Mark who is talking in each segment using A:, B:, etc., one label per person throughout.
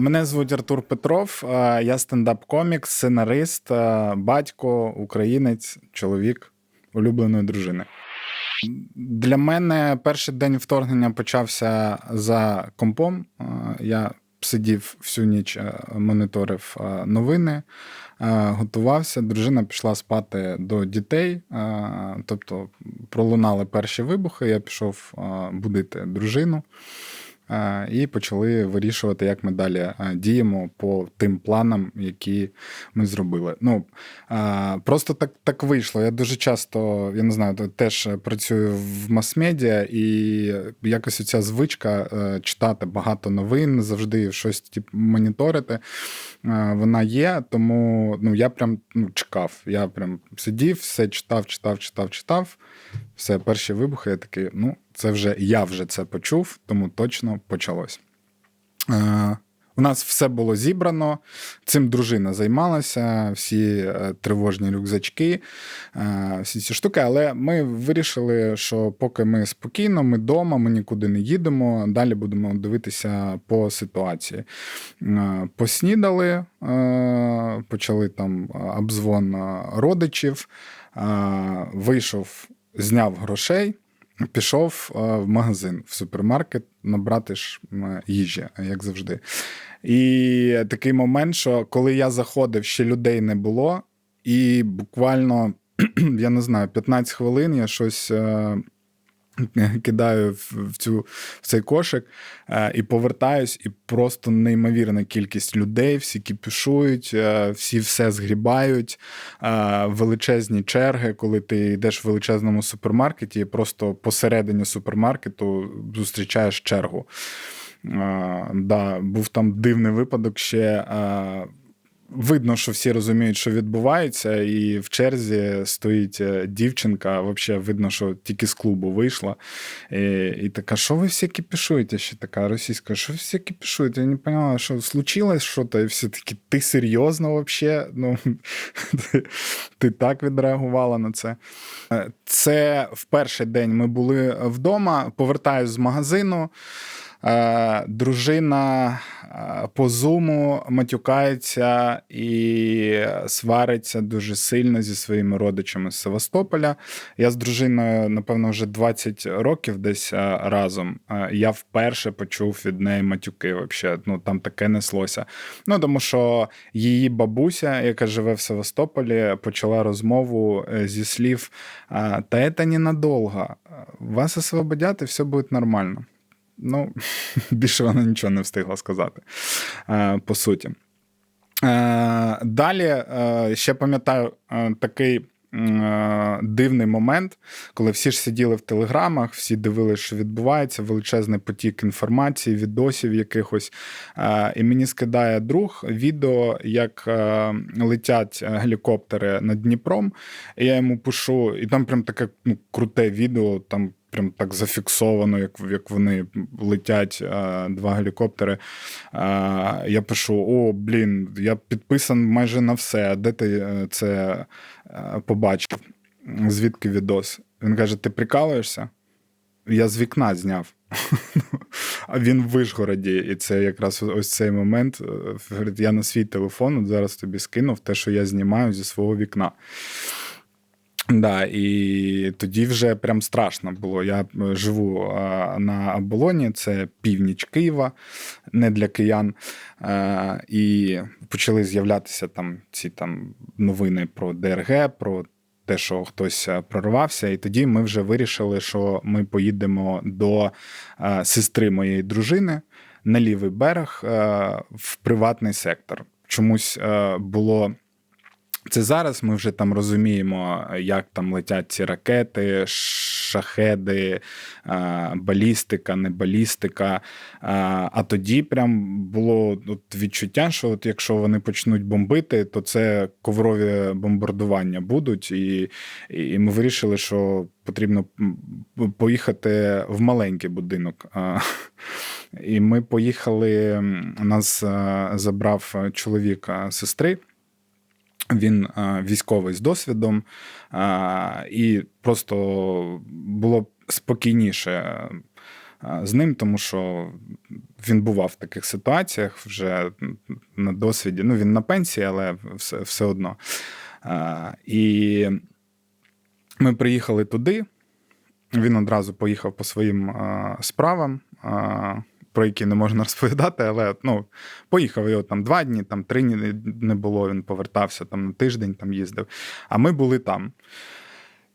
A: Мене звуть Артур Петров, я стендап-комік, сценарист, батько, українець, чоловік улюбленої дружини. Для мене перший день вторгнення почався за компом. Я сидів всю ніч, моніторив новини, готувався. Дружина пішла спати до дітей. Тобто пролунали перші вибухи. Я пішов будити дружину. І почали вирішувати, як ми далі діємо по тим планам, які ми зробили. Ну просто так так вийшло. Я дуже часто, я не знаю, теж працюю в мас-медіа, і якось ця звичка е, читати багато новин, завжди щось типу, моніторити. Вона є, тому ну я прям ну, чекав. Я прям сидів, все читав, читав, читав, читав. Все, перші вибухи, я такий, ну, це вже я вже це почув, тому точно почалось. Е, у нас все було зібрано, цим дружина займалася, всі е, тривожні рюкзачки, е, всі ці штуки. Але ми вирішили, що поки ми спокійно, ми вдома, ми нікуди не їдемо. Далі будемо дивитися по ситуації. Е, Поснідали, е, почали там обзвон е, родичів, е, вийшов, зняв грошей. Пішов е, в магазин, в супермаркет набрати ж їжі, як завжди. І такий момент, що коли я заходив, ще людей не було, і буквально, я не знаю, 15 хвилин я щось. Кидаю в цю в цей кошик е, і повертаюсь, і просто неймовірна кількість людей, всі кіпішують, е, всі все згрібають, е, величезні черги, коли ти йдеш в величезному супермаркеті, і просто посередині супермаркету зустрічаєш чергу. Е, да, був там дивний випадок ще. е, Видно, що всі розуміють, що відбувається, і в черзі стоїть е, дівчинка. Взагалі видно, що тільки з клубу вийшла. І, і така, що ви всі кіпішуєте? Ще така російська, що ви всі кіпішуєте? Я не поняла, що случилось щось, і всі такі, ти серйозно взагалі? Ну, ти, ти так відреагувала на це. Е, Це в перший день ми були вдома, повертаюсь з магазину. Е, Дружина е, по зуму матюкається і свариться дуже сильно зі своїми родичами з Севастополя. Я з дружиною, напевно, вже 20 років десь е, разом. Я вперше почув від неї матюки. Вообще. Ну, там таке неслося. Ну, тому що її бабуся, яка живе в Севастополі, почала розмову зі слів: Та це ненадовго. Вас освободять, і все буде нормально. Ну, більше вона нічого не встигла сказати, е, по суті. Е, Далі е, ще пам'ятаю такий дивний момент, коли всі ж сиділи в телеграмах, всі дивилися, що відбувається, величезний потік інформації, відосів якихось. І мені скидає друг відео, як летять гелікоптери над Дніпром. І я йому пишу, і там прям таке ну, круте відео. там Прям так зафіксовано, як як вони летять е, два гелікоптери. Е, я пишу: О, блін, я підписан майже на все. Де ти е, це е, побачив? Звідки відос? Він каже: Ти прикалуєшся? Я з вікна зняв. А він в Вишгороді, і це якраз ось цей момент. Говорить, я на свій телефон от зараз тобі скинув те, що я знімаю зі свого вікна. Да, і тоді вже прям страшно було. Я живу а, на оболоні, це північ Києва, не для киян. А, і почали з'являтися там ці там новини про ДРГ, про те, що хтось прорвався. І тоді ми вже вирішили, що ми поїдемо до сестри моєї дружини на лівий берег в приватний сектор. Чомусь було. Це зараз ми вже там розуміємо, як там летять ці ракети, шахеди, балістика, не балістика. А тоді прям було от відчуття, що от якщо вони почнуть бомбити, то це коврові бомбардування будуть. І, і ми вирішили, що потрібно поїхати в маленький будинок. І ми поїхали, нас забрав чоловік сестри. Він військовий з досвідом, і просто було спокійніше е, з ним, тому що він бував в таких ситуаціях вже на досвіді. Ну, він на пенсії, але все, все одно. Е, І ми приїхали туди. Він одразу поїхав по своїм справам, про які не можна розповідати, але ну, поїхав його там два дні, там три дні не було. Він повертався там на тиждень, там їздив. А ми були там.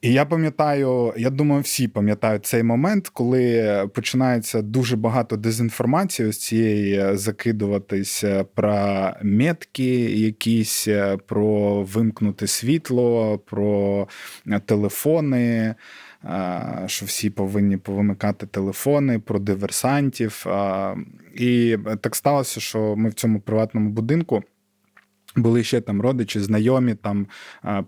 A: І я пам'ятаю, я думаю, всі пам'ятають цей момент, коли починається дуже багато дезінформації ось цієї закидуватись про метки, якісь про вимкнути світло, про телефони. Що всі повинні повимикати телефони про диверсантів. І так сталося, що ми в цьому приватному будинку. Були ще там родичі, знайомі, там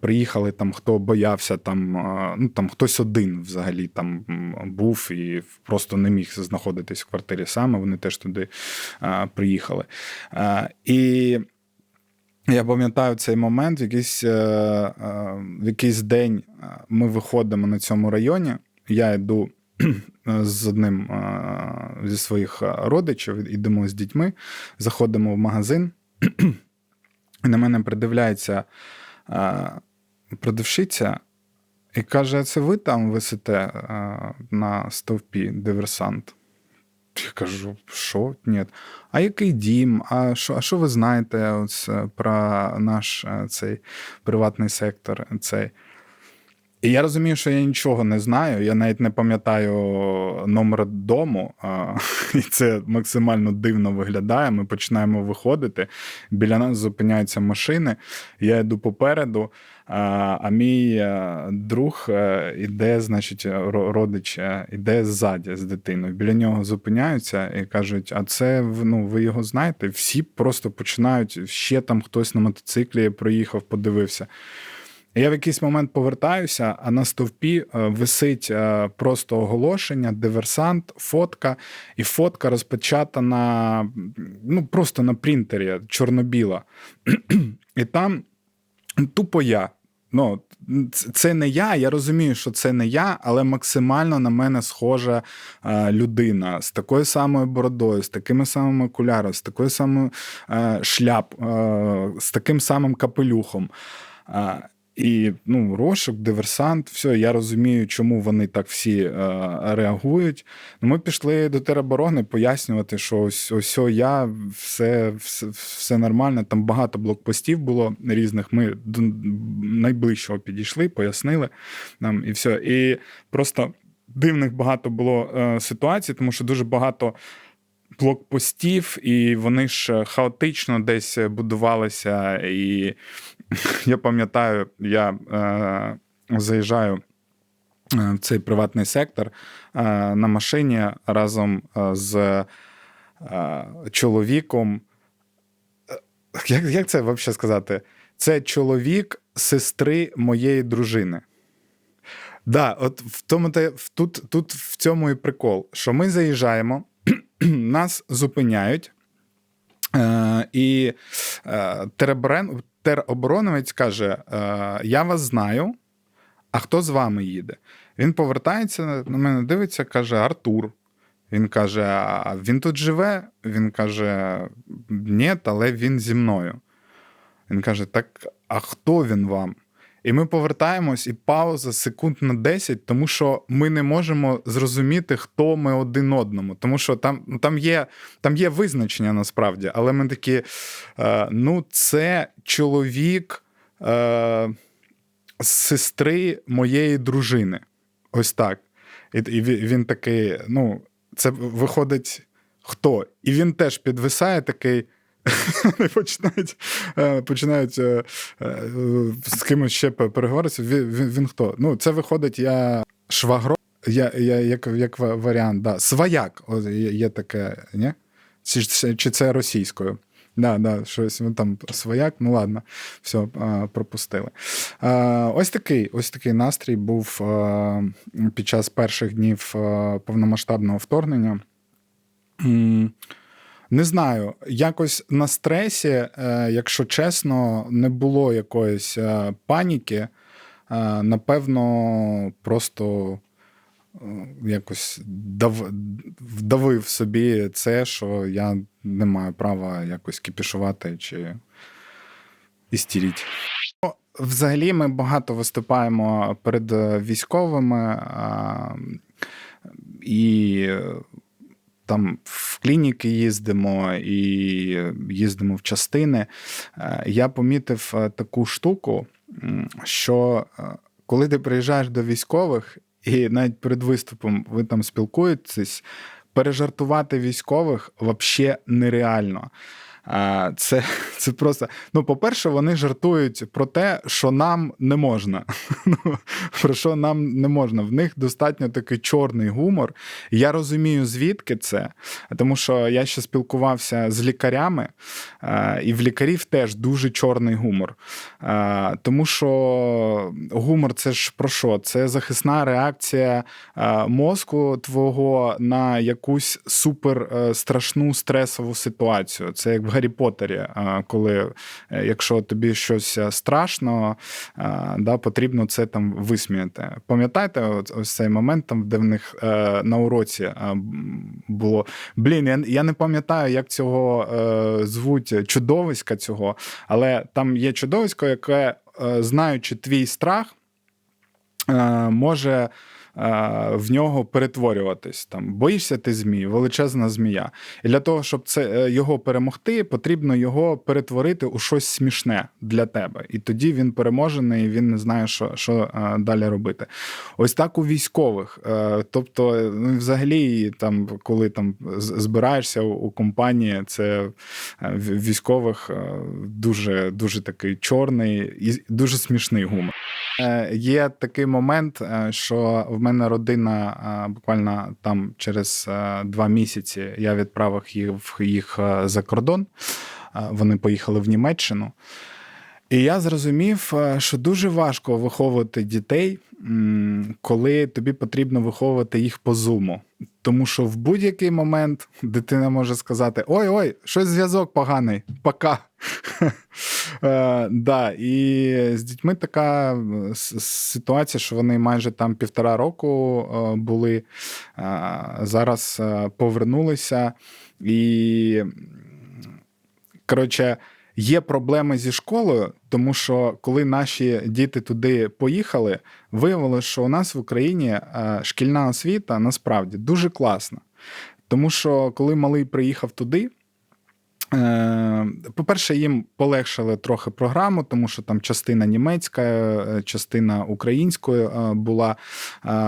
A: приїхали там, хто боявся, там ну там хтось один взагалі там був і просто не міг знаходитись в квартирі саме. Вони теж туди приїхали. І я пам'ятаю цей момент, в якийсь е, е, в якийсь день ми виходимо на цьому районі. Я йду з одним зі своїх родичів, йдемо з дітьми, заходимо в магазин. І на мене придивляється продавщиця і каже: це ви там висите на стовпі диверсант? Я кажу, що? Ні. А який дім? А що а що ви знаєте ось, про наш цей приватний сектор? цей? І я розумію, що я нічого не знаю. Я навіть не пам'ятаю номер дому, і це максимально дивно виглядає. Ми починаємо виходити. Біля нас зупиняються машини. Я йду попереду, а мій е, друг е, іде, значить, родич е, іде ззаді з дитиною. Біля нього зупиняються і кажуть: а це ну, ви його знаєте? Всі просто починають ще там хтось на мотоциклі проїхав, подивився. Я в якийсь момент повертаюся, а на стовпі е, висить е, просто оголошення, диверсант, фотка, і фотка розпечата на ну просто на принтері чорно-біла. І там тупо я. Ну, Це не я. Я розумію, що це не я, але максимально на мене схожа е, людина з такою самою бородою, з такими самими окулярами, з такою самою шляп, з таким самим капелюхом. І ну, розшук, диверсант, все, я розумію, чому вони так всі е, реагують. Ну, Ми пішли до тероборони пояснювати, що ось ось я, все, все все, нормально. Там багато блокпостів було різних. Ми до найближчого підійшли, пояснили нам і все. І просто дивних багато було е, ситуацій, тому що дуже багато. Блокпостів, і вони ж хаотично десь будувалися, і я пам'ятаю, я е, заїжджаю е, в цей приватний сектор е, на машині разом е, з е, чоловіком. Як як це взагалі сказати? Це чоловік сестри моєї дружини. Да, от в тому тут, тут в цьому і прикол, що ми заїжджаємо, нас зупиняють. Е, І е, Теребрен, тероборонець каже: «Е, Я вас знаю, а хто з вами їде? Він повертається на мене, дивиться, каже: Артур. Він каже: А він тут живе? Він каже: Ні, але він зі мною. Він каже: Так, а хто він вам? І ми повертаємось, і пауза секунд на 10, тому що ми не можемо зрозуміти, хто ми один одному. Тому що там ну, там, є там є визначення насправді, але ми такі: е, ну, це чоловік е, сестри моєї дружини. Ось так. І, і він такий: ну, це виходить хто? І він теж підвисає такий. Вони починають е, починають е, е, з кимось ще переговоритися. Він, він, він хто? Ну, це виходить, я швагро, я, я, як як варіант, да. Сваяк є, таке, ні? Чи, чи це російською? Да, да, щось ну, там свояк, ну ладно, все, пропустили. Ось такий ось такий настрій був під час перших днів повномасштабного вторгнення. Не знаю, якось на стресі, е, якщо чесно, не було якоїсь е, паніки. Е, напевно, просто якось дав, вдавив собі це, що я не маю права якось кіпішувати чи істіріть. Взагалі, ми багато виступаємо перед військовими і там в клініки їздимо і їздимо в частини. Я помітив таку штуку, що коли ти приїжджаєш до військових, і навіть перед виступом ви там спілкуєтесь, пережартувати військових взагалі нереально. Це це просто. Ну, по-перше, вони жартують про те, що нам не можна. Ну, про що нам не можна. В них достатньо такий чорний гумор. Я розумію, звідки це, тому що я ще спілкувався з лікарями, і в лікарів теж дуже чорний гумор. Тому що гумор це ж про що? Це захисна реакція мозку твого на якусь супер е, страшну стресову ситуацію. Це як в Гаррі Поттері, коли е, якщо тобі щось е, страшно, да, потрібно це там висміяти. Пам'ятаєте, ось цей момент, там, де в них е, на уроці було блін, я я не пам'ятаю, як цього звуть чудовиська цього, але там є чудовисько, яке, знаючи твій страх, може. Е, в нього перетворюватись. Там Боїшся ти змій, величезна змія. І для того, щоб це е, його перемогти, потрібно його перетворити у щось смішне для тебе. І тоді він переможений, він не знає, що що е, далі робити. Ось так у військових. Тобто, ну, взагалі, там, коли там збираєшся у компанії, це військових дуже дуже такий чорний і дуже смішний гумор. Є такий момент, що в мене родина буквально там через два місяці я відправив їх їх за кордон. Вони поїхали в Німеччину. І я зрозумів, що дуже важко виховувати дітей, коли тобі потрібно виховувати їх по зуму. Тому що в будь-який момент дитина може сказати: Ой-ой, щось зв'язок поганий, пока. Е, да, І з дітьми така е, ситуація, що вони майже там півтора року е, були, зараз повернулися. І, коротше, є проблеми зі школою, тому що коли наші діти туди поїхали, виявилося, що у нас в Україні шкільна освіта насправді дуже класна. Тому що коли малий приїхав туди. Е, по-перше, їм полегшили трохи програму, тому що там частина німецька, е, частина української е, була.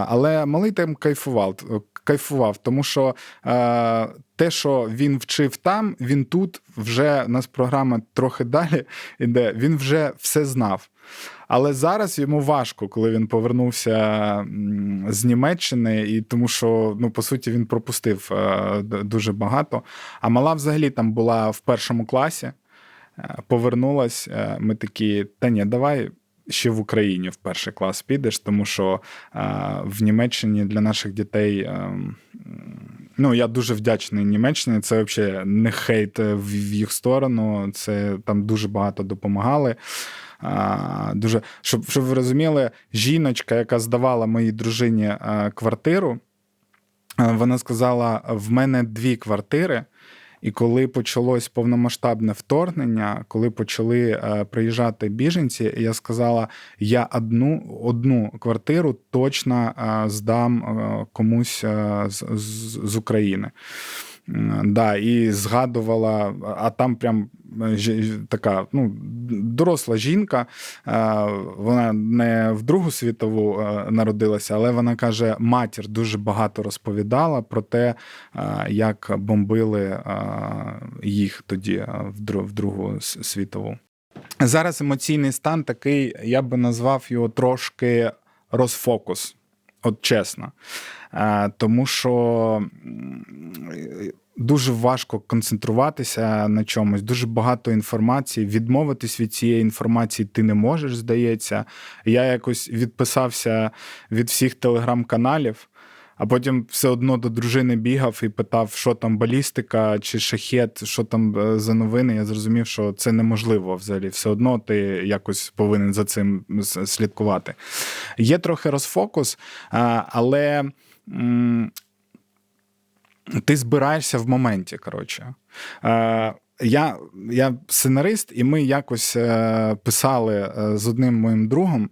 A: Але малий там кайфував, кайфував, тому що те, що він вчив там, він тут вже у нас програма трохи далі іде, він вже все знав. Але зараз йому важко, коли він повернувся з Німеччини, і тому що ну по суті він пропустив е, дуже багато. А мала взагалі там була в першому класі, е, повернулась. Е, ми такі, та ні, давай. Ще в Україні в перший клас підеш, тому що в Німеччині для наших дітей ну я дуже вдячний Німеччині. Це взагалі не хейт в їх сторону. Це там дуже багато допомагали. Дуже щоб щоб ви розуміли, жіночка, яка здавала моїй дружині квартиру, вона сказала: в мене дві квартири. І коли почалось повномасштабне вторгнення, коли почали е, приїжджати біженці, я сказала: я одну одну квартиру точно е, здам е, комусь з, з, з України. Да, І згадувала, а там прям е, така ну, доросла жінка, е, вона не в Другу світову е, народилася, але вона каже, матір дуже багато розповідала про те, як бомбили їх тоді в Другу світову. Зараз емоційний стан такий, я би назвав його трошки розфокус. От чесно. Тому що дуже важко концентруватися на чомусь, дуже багато інформації. Відмовитись від цієї інформації ти не можеш, здається. Я якось відписався від всіх телеграм-каналів. А потім все одно до дружини бігав і питав, що там балістика чи шахет, що там е, за новини. Я зрозумів, що це неможливо взагалі. Все одно ти якось повинен за цим слідкувати. Є трохи розфокус, але ти збираєшся в моменті. Коротше. Е, я я сценарист, і ми якось е, писали е, з одним моїм другом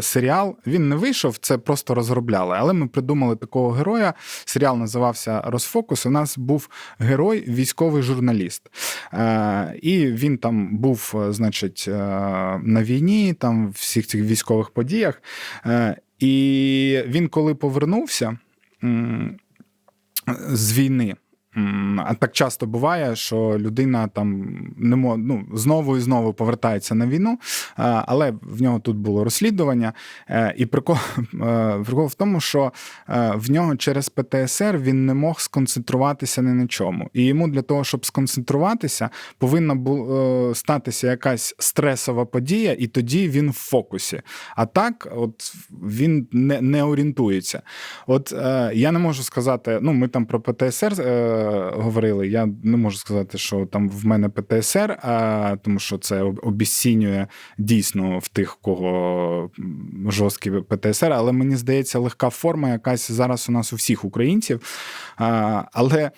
A: серіал. Він не вийшов, це просто розробляли. Але ми придумали такого героя. Серіал називався Розфокус. У нас був герой, військовий журналіст. Е, І він там був, е, значить, е, на війні, там в всіх цих військових подіях. Е, І він, коли повернувся з війни. А так часто буває, що людина там не мо, ну, знову і знову повертається на війну, але в нього тут було розслідування. Е, і прикол, е, прикол в тому, що е, в нього через ПТСР він не мог сконцентруватися ні на чому. І йому для того, щоб сконцентруватися, повинна була статися якась стресова подія, і тоді він в фокусі. А так, от він не не орієнтується. От я не можу сказати, ну ми там про ПТСР говорили, я не можу сказати, що там в мене ПТСР, а тому що це обіцінює дійсно в тих, кого жорсткий ПТСР, але мені здається, легка форма якась зараз у нас у всіх українців. А, Але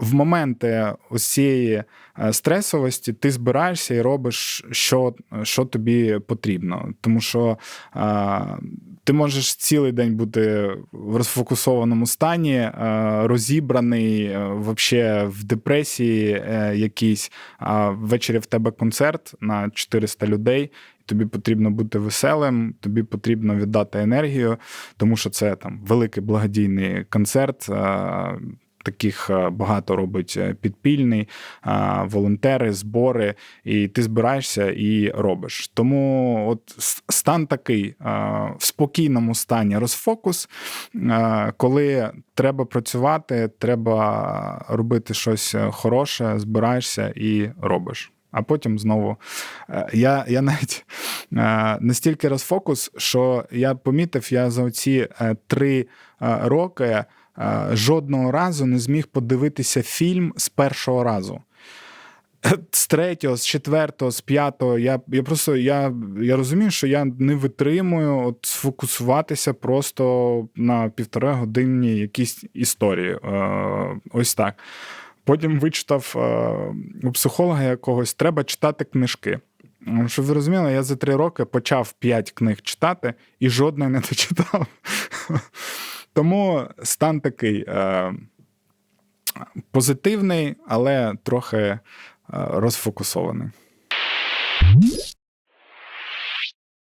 A: в моменти ось цієї е, стресовості ти збираєшся і робиш, що що тобі потрібно. Тому що а, ти можеш цілий день бути в розфокусованому стані, а, розібраний, а, вообще в депресії е, якійсь, а ввечері в тебе концерт на 400 людей. Тобі потрібно бути веселим, тобі потрібно віддати енергію, тому що це там великий благодійний концерт таких е, багато робить е, підпільний, е, волонтери, збори, і ти збираєшся і робиш. Тому от стан такий в спокійному стані розфокус, коли треба працювати, треба робити щось хороше, збираєшся і робиш. А потім знову я я навіть настільки розфокус, що я помітив, я за оці три роки жодного разу не зміг подивитися фільм з першого разу. З третього, з четвертого, з п'ятого. Я я просто я, я розумію, що я не витримую от сфокусуватися просто на півтори годинні якісь історії. Е, Ось так. Потім вичитав е, у психолога якогось, треба читати книжки. Щоб ви розуміли, я за три роки почав п'ять книг читати і жодної не дочитав. Тому стан такий е, позитивний, але трохи е, розфокусований.